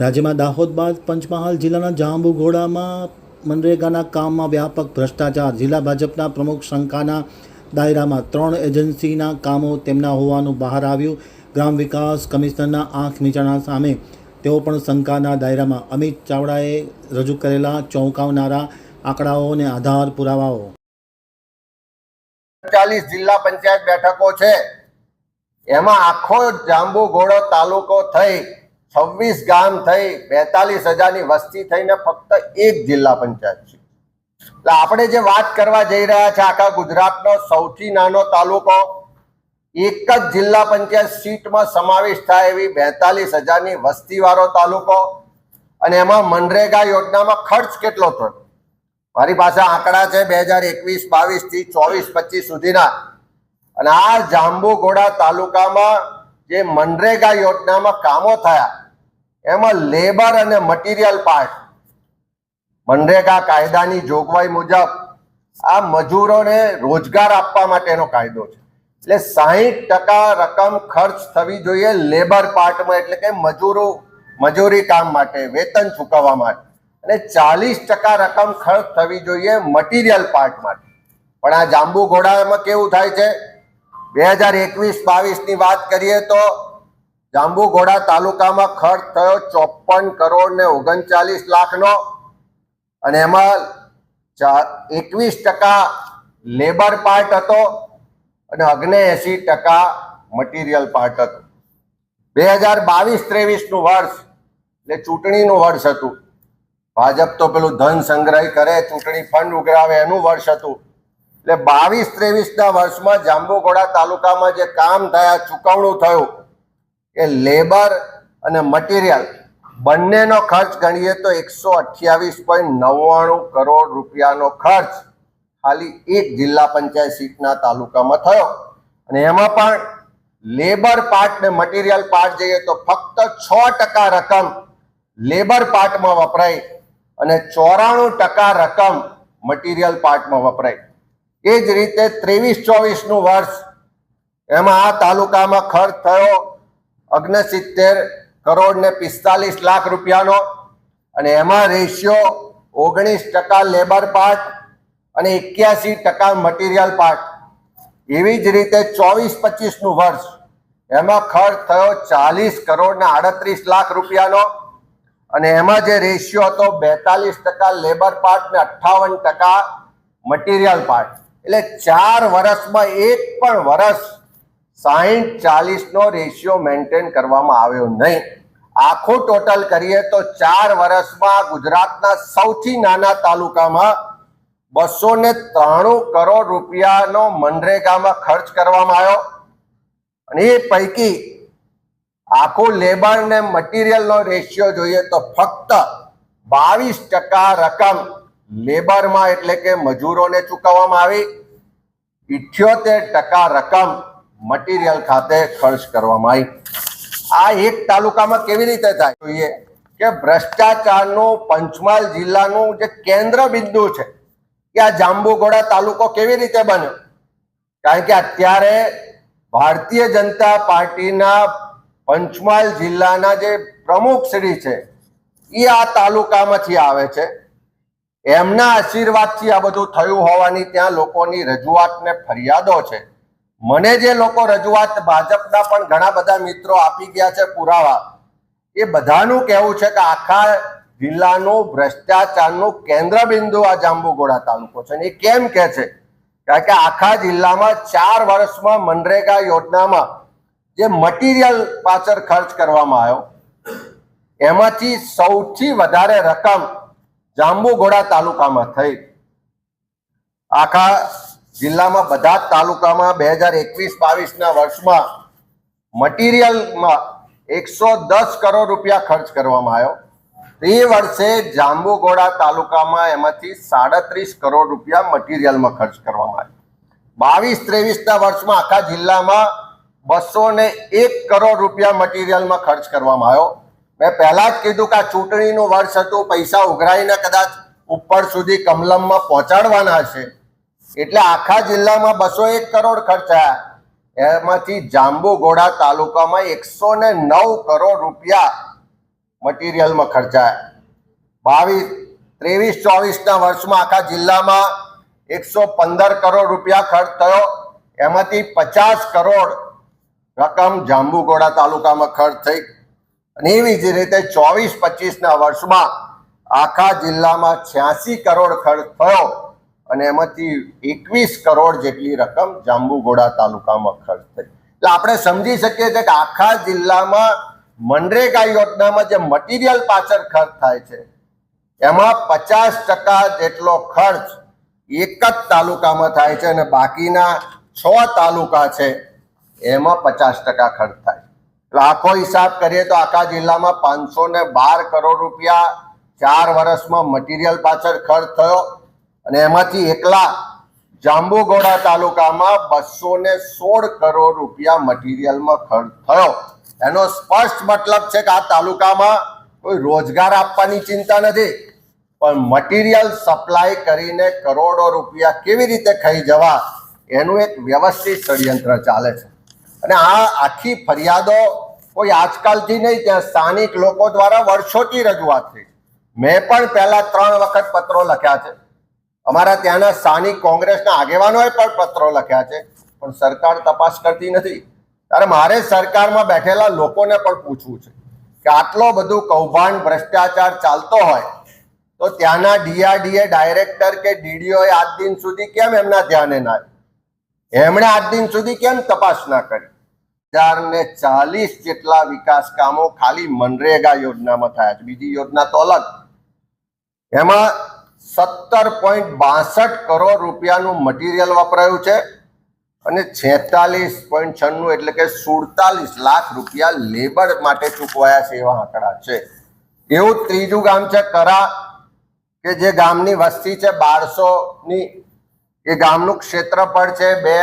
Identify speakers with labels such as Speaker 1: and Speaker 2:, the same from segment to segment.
Speaker 1: રાજ્યમાં દાહોદ બાદ પંચમહાલ જિલ્લાના જાંબુઘોડામાં મનરેગાના કામમાં વ્યાપક ભ્રષ્ટાચાર. જિલ્લા ભાજપના પ્રમુખ શંકાના દાયરામાં ત્રણ એજન્સીના કામો તેમના હોવાનું બહાર આવ્યું. ગ્રામ વિકાસ કમિશનરના આંખ નીચાણા સામે તેઓ પણ શંકાના દાયરામાં. અમિત ચાવડાએ રજૂ કરેલા ચોંકાવનારા આંકડાઓ અને આધાર પુરાવાઓ.
Speaker 2: ચાલીસ જિલ્લા પંચાયત બેઠકો છે. એમાં આખો જાંબુ ઘોડો તાલુકો થઈ છવ્વીસ ગામ થઈ બેતાલીસ હજારની વસ્તી થઈને ફક્ત એક જિલ્લા પંચાયત છે. એટલે આપણે જે વાત કરવા જઈ રહ્યા છે આખા ગુજરાતનો સૌથી નાનો તાલુકો, એક જ જિલ્લા પંચાયત સીટમાં સમાવેશ થાય એવી બેતાલીસ હજારની વસ્તીવાળો તાલુકો અને એમાં મનરેગા યોજનામાં ખર્ચ કેટલો થયો? મારી પાસે આંકડા છે બે હજાર એકવીસ, બાવીસથી ચોવીસ, પચીસ સુધીના. અને આ જાંબુઘોડા તાલુકામાં જે મનરેગા યોજનામાં કામો થયા એમાં લેબર અને મટીરિયલ પાર્ટ. મનરેગા કાયદાની જોગવાઈ મુજબ આ મજૂરોને રોજગાર આપવા માટેનો કાયદો છે. એટલે સાહીઠ ટકા રકમ ખર્ચ થવી જોઈએ લેબર પાર્ટમાં, એટલે કે મજૂરો, મજૂરી કામ માટે, વેતન ચૂકવવા માટે. અને ચાલીસ ટકા રકમ ખર્ચ થવી જોઈએ મટીરિયલ પાર્ટ માટે. પણ આ જાંબુ ઘોડામાં કેવું થાય છે? બે હજાર એકવીસ બાવીસની વાત કરીએ તો જાંબુ ઘોડા તાલુકામાં ખર્ચ થયો ચોપન કરોડ ને ઓગણચાલીસ લાખનો અને એમાં એકવીસ ટકા લેબર પાર્ટ હતો અને અગ્નેએસી ટકા મટીરિયલ પાર્ટ હતો. બે હજાર બાવીસ ત્રેવીસનું વર્ષ, એટલે ચૂંટણીનું વર્ષ હતું. ભાજપ તો પેલું ધન સંગ્રહ કરે, ચૂંટણી ફંડ ઉઘરાવે એનું વર્ષ હતું. એટલે બાવીસ ત્રેવીસના વર્ષમાં જાંબુઘોડા તાલુકામાં જે કામ થયા, ચૂકવણું થયું એ લેબર અને મટીરિયલ બંનેનો ખર્ચ ગણીએ તો એકસો અઠ્યાવીસ પોઈન્ટ નવ્વાણું કરોડ રૂપિયાનો ખર્ચ ખાલી એક જિલ્લા પંચાયત સીટના તાલુકામાં થયો. અને એમાં પણ લેબર પાર્ટ ને મટીરિયલ પાર્ટ જઈએ તો ફક્ત છ ટકા રકમ લેબર પાર્ટમાં વપરાય અને ચોરાણું ટકા રકમ મટીરિયલ પાર્ટમાં વપરાય. એ જ રીતે ત્રેવીસ ચોવીસનું વર્ષ એમાં આ તાલુકામાં ખર્ચ થયો અગ્નસિત્તેર કરોડ ને પિસ્તાલીસ લાખ રૂપિયાનો અને એમાં રેશિયો ઓગણીસ ટકા લેબર પાર્ટ અને એક્યાસી ટકા મટીરિયલ પાર્ટ એવી જ રીતે ચોવીસ પચીસનું વર્ષ. એમાં ખર્ચ થયો ચાલીસ કરોડ ને આડત્રીસ લાખ રૂપિયાનો અને એમાં જે રેશિયો હતો બેતાલીસ ટકા લેબર પાર્ટ ને અઠ્ઠાવન ટકા મટીરિયલ પાર્ટ એટલે ચાર વર્ષમાં એક પણ વર્ષ સાહીઠ ચાલીસનો રેશિયો મેન્ટેન કરવામાં આવ્યો નહીં. આખું ટોટલ કરીએ તો ચાર વર્ષમાં ગુજરાતના સૌથી નાના તાલુકામાં બસો ને ત્રાણું કરોડ રૂપિયાનો મનરેગામાં ખર્ચ કરવામાં આવ્યો. અને એ પૈકી આખું લેબર ને મટીરિયલનો રેશિયો જોઈએ તો ફક્ત બાવીસ ટકા રકમ લેબરમાં એટલે કે મજૂરોને ચૂકવવામાં આવી. ઇઠ્યોતેર ટકા રકમ મટીરિયલ ખાતે ખર્ચ કરવામાં આવી. આ એક તાલુકામાં કેવી રીતે થાય? જોઈએ કે ભ્રષ્ટાચારનું પંચમહાલ જિલ્લાનું જે કેન્દ્ર બિંદુ છે, કે આ જાંબુઘોડા તાલુકો કેવી રીતે બન્યો? કારણ કે અત્યારે ભારતીય જનતા પાર્ટીના પંચમહાલ જિલ્લાના જે પ્રમુખ શ્રી છે, એ આ તાલુકામાંથી આવે છે. એમના આશીર્વાદથી આ બધું થયું હોવાની ત્યાં લોકોની રજૂઆત ને ફરિયાદો છે. મને જે લોકો રજૂઆત ભાજપના પણ ઘણા બધા મિત્રો આપી ગયા છે પુરાવા, એ બધાનું કહેવું છે કે આખા જિલ્લાનું ભ્રષ્ટાચારનું કેન્દ્ર બિંદુ આ જાંબુઘોડા તાલુકો છે. એ કેમ કે છે? કારણ કે આખા જિલ્લામાં ચાર વર્ષમાં મનરેગા યોજનામાં જે મટીરિયલ પાછળ ખર્ચ કરવામાં આવ્યો, એમાંથી સૌથી વધારે રકમ જાંબુઘોડા તાલુકામાં થઈ. આખા જિલ્લામાં બધા જ તાલુકામાં બે હજાર એકવીસ, બાવીસના વર્ષમાં મટીરિયલમાં એકસો દસ કરોડ રૂપિયા ખર્ચ કરવામાં આવ્યો. તે વર્ષે જાંબુઘોડા તાલુકામાં એમાંથી સાડત્રીસ કરોડ રૂપિયા મટીરિયલમાં ખર્ચ કરવામાં આવ્યો. બાવીસ, ત્રેવીસના વર્ષમાં આખા જિલ્લામાં બસો ને એક કરોડ રૂપિયા મટીરિયલમાં ખર્ચ કરવામાં આવ્યો. મેં પહેલાં જ કીધું કે આ ચૂંટણીનું વર્ષ હતું, પૈસા ઉઘરાઈને કદાચ ઉપર સુધી કમલમમાં પહોંચાડવાના હશે. એટલે આખા જિલ્લામાં બસો એક કરોડ ખર્ચાયા એમાંથી જાંબુઘોડા તાલુકામાં એકસો ને નવ કરોડ રૂપિયા મટીરિયલમાં ખર્ચાયા બાવીસ, ત્રેવીસ, ચોવીસના વર્ષમાં આખા જિલ્લામાં એકસો પંદર કરોડ રૂપિયા ખર્ચ થયો. એમાંથી પચાસ કરોડ રકમ જાંબુગોડા તાલુકામાં ખર્ચ થઈ. અને એવી જ રીતે ચોવીસ, પચીસના વર્ષમાં આખા જિલ્લામાં છ્યાસી કરોડ ખર્ચ થયો. અને એમાંથી એકવીસ કરોડ જેટલી રકમ જાંબુઘોડા તાલુકામાં ખર્ચ થઈ. એટલે આપણે સમજી શકીએ છીએ કે આખા જિલ્લામાં મનરેગા યોજનામાં જે મટીરિયલ પાછળ ખર્ચ થાય છે, એમાં પચાસ ટકા જેટલો ખર્ચ એક જ તાલુકામાં થાય છે અને બાકીના છ તાલુકા છે, એમાં પચાસ ટકા ખર્ચ થાય. એટલે આખો હિસાબ કરીએ તો આખા જિલ્લામાં પાંચસો ને બાર કરોડ રૂપિયા ચાર વર્ષમાં મટીરિયલ પાછળ ખર્ચ થયો. અને એમાંથી એકલા જાંબુગોડા તાલુકામાં બસો ને સોળ કરોડ રૂપિયા મટીરિયલમાં ખર્ચ થયો. એનો સ્પષ્ટ મતલબ છે કે આ તાલુકામાં કોઈ રોજગાર આપવાની ચિંતા નથી, પણ મટીરિયલ સપ્લાય કરીને કરોડો રૂપિયા કેવી રીતે ખાઈ જવા એનું એક વ્યવસ્થિત ષડયંત્ર ચાલે છે. અને આ આખી ફરિયાદો કોઈ આજકાલથી નહીં, ત્યાં સ્થાનિક લોકો દ્વારા વર્ષોથી રજૂઆત થઈ મેં પણ પહેલા ત્રણ વખત પત્રો લખ્યા છે. અમારા ત્યાંના સ્થાનિક કોંગ્રેસના આગેવાનોએ પણ પત્રો લખ્યા છે, પણ સરકાર તપાસ કરતી નથી. ત્યારે મારે સરકારમાં બેઠેલા લોકોને પણ પૂછવું છે કે આટલો બધો કૌભાંડ, ભ્રષ્ટાચાર ચાલતો હોય, તો ત્યાંના ડીઆરડીએ ડાયરેક્ટર કે ડીડીઓએ આજ દિન સુધી કેમ એમના ધ્યાને ના? એમણે આજ દિન સુધી કેમ તપાસ ના કરી? ને ચાલીસ જેટલા વિકાસ કામો ખાલી મનરેગા યોજનામાં થયા છે. બીજી યોજના તો અલગ. એમાં સત્તર પોઈન્ટ બાસઠ કરોડ રૂપિયાનું મટીરિયલ વપરાયું છે અને છેતાલીસ પોઈન્ટ છન્નું એટલે કે સુડતાલીસ લાખ રૂપિયા લેબર માટે ચૂકવાયા છે એવા આંકડા છે. એવું ત્રીજું ગામ છે કરા, કે જે ગામની વસ્તી છે બારસોની, એ ગામનું ક્ષેત્રફળ છે બે,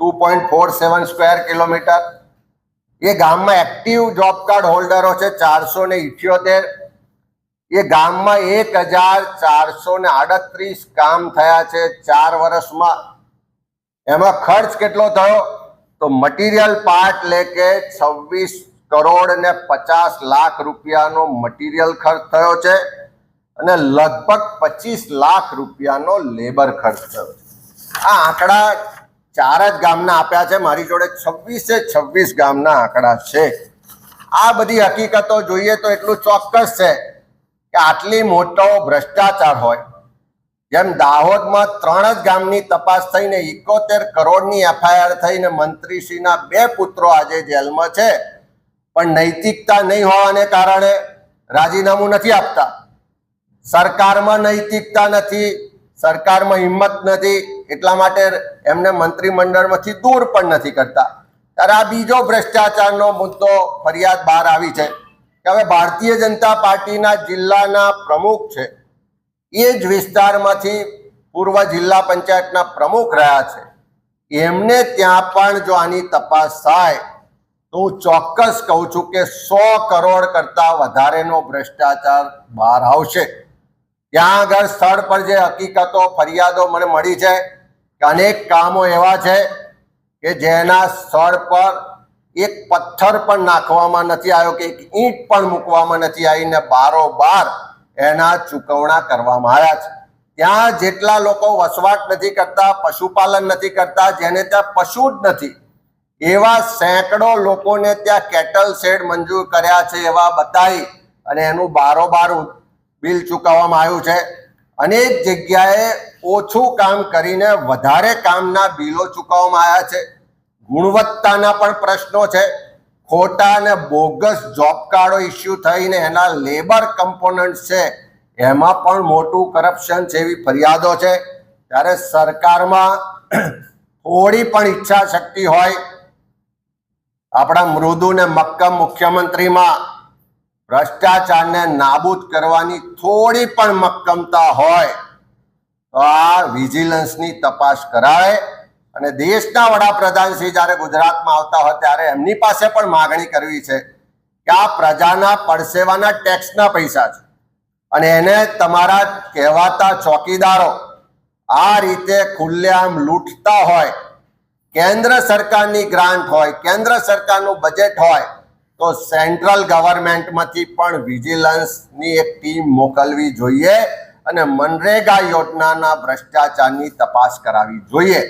Speaker 2: two point four seven square kilometer. એ ગામમાં એક્ટિવ જોબ કાર્ડ હોલ્ડરો છે ચારસો ને ઇઠ્યોતેર એ ગામમાં એક હજાર ચારસો ને આડત્રીસ કામ થયા છે ચાર વર્ષમાં. એમાં ખર્ચ કેટલો થયો? તો મટીરિયલ પાર્ટ લે કે છવ્વીસ કરોડ ને પચાસ લાખ રૂપિયાનો મટીરિયલ ખર્ચ થયો છે અને લગભગ પચીસ લાખ રૂપિયાનો લેબર ખર્ચ થયો છે. આ આંકડા ચાર જ ગામના આપ્યા છે. મારી જોડે છવ્વીસે છવ્વીસ ગામના આંકડા છે. આ બધી હકીકતો જોઈએ તો એટલું ચોક્કસ છે. કે આટલી મોટો ભ્રષ્ટાચાર હોય, જેમ દાહોદમાં ત્રણ જ ગામની તપાસ થઈને એકોતેર કરોડની એફઆઈઆર થઈને મંત્રીશ્રીના બે પુત્રો આજે જેલમાં છે, પણ નૈતિકતા નહીં હોવાને કારણે રાજીનામું નથી આપતા. સરકારમાં નૈતિકતા નથી, સરકારમાં હિંમત નથી, એટલા માટે એમને મંત્રીમંડળમાંથી દૂર પણ નથી કરતા. ત્યારે આ બીજો ભ્રષ્ટાચારનો મુદ્દો ફરિયાદ બહાર આવી છે. કે હવે ભારતીય જનતા પાર્ટીના જિલ્લાના પ્રમુખ છે. એ જ વિસ્તારમાંથી પૂર્વ જિલ્લા પંચાયતના પ્રમુખ રહ્યા છે. એમને ત્યાં પણ જો આની તપાસ થાય, તો હું ચોક્કસ કહું છું કે સો કરોડ કરતાં વધારેનો ભ્રષ્ટાચાર બહાર આવશે. ત્યાં આગળ સ્થળ પર જે હકીકતો, ફરિયાદો મને મળી છે અનેક કામો એવા છે કે જેના સ્થળ પર એક પથ્થર પણ નાખવામાં નથી આવ્યો કે એક ઈંટ પણ મૂકવામાં નથી આવીને બારોબાર એના ચૂકવણા કરવામાં આવ્યા છે. ત્યાં જેટલા લોકો વસવાટ નથી કરતા, પશુપાલન નથી કરતા, જેને ત્યાં પશુ જ નથી, એવા સેંકડો લોકોને ત્યાં કેટલ શેડ મંજૂર કર્યા છે એવા બતાવી અને એનું બારોબાર બિલ ચૂકવવામાં આવ્યું છે. અનેક જગ્યાએ ઓછું કામ કરીને વધારે કામના બિલો ચૂકવવામાં આવ્યા છે. ગુણવત્તાના પણ પ્રશ્નો છે. ખોટા અને બોગસ જોબ કાર્ડો ઇસ્યુ થઈને એના લેબર કમ્પોનન્ટ છે. એમાં પણ મોટું કરપ્શન છે એવી ફરિયાદો છે. ત્યારે સરકારમાં થોડી પણ ઈચ્છા શક્તિ હોય. આપણા મૃદુ ને મક્કમ મુખ્યમંત્રીમાં ભ્રષ્ટાચારને નાબૂદ કરવાની થોડી પણ મક્કમતા હોય, તો આ વિજિલન્સની તપાસ કરાય અને દેશના વડાપ્રધાન શ્રી જ્યારે ગુજરાતમાં આવતા હોય ત્યારે એમની પાસે પણ માગણી કરવી છે કે આ પ્રજાના પડસેવાના ટેક્સના પૈસા છે. અને એને તમારા કહેવાતા ચોકીદારો આ રીતે ખુલ્લેઆમ લૂંટતા હોય, કેન્દ્ર સરકારની ગ્રાન્ટ હોય, કેન્દ્ર સરકારનું બજેટ હોય, તો સેન્ટ્રલ ગવર્મેન્ટમાંથી પણ વિજિલન્સની એક ટીમ મોકલવી જોઈએ અને મનરેગા યોજનાના ભ્રષ્ટાચારની તપાસ કરાવવી જોઈએ.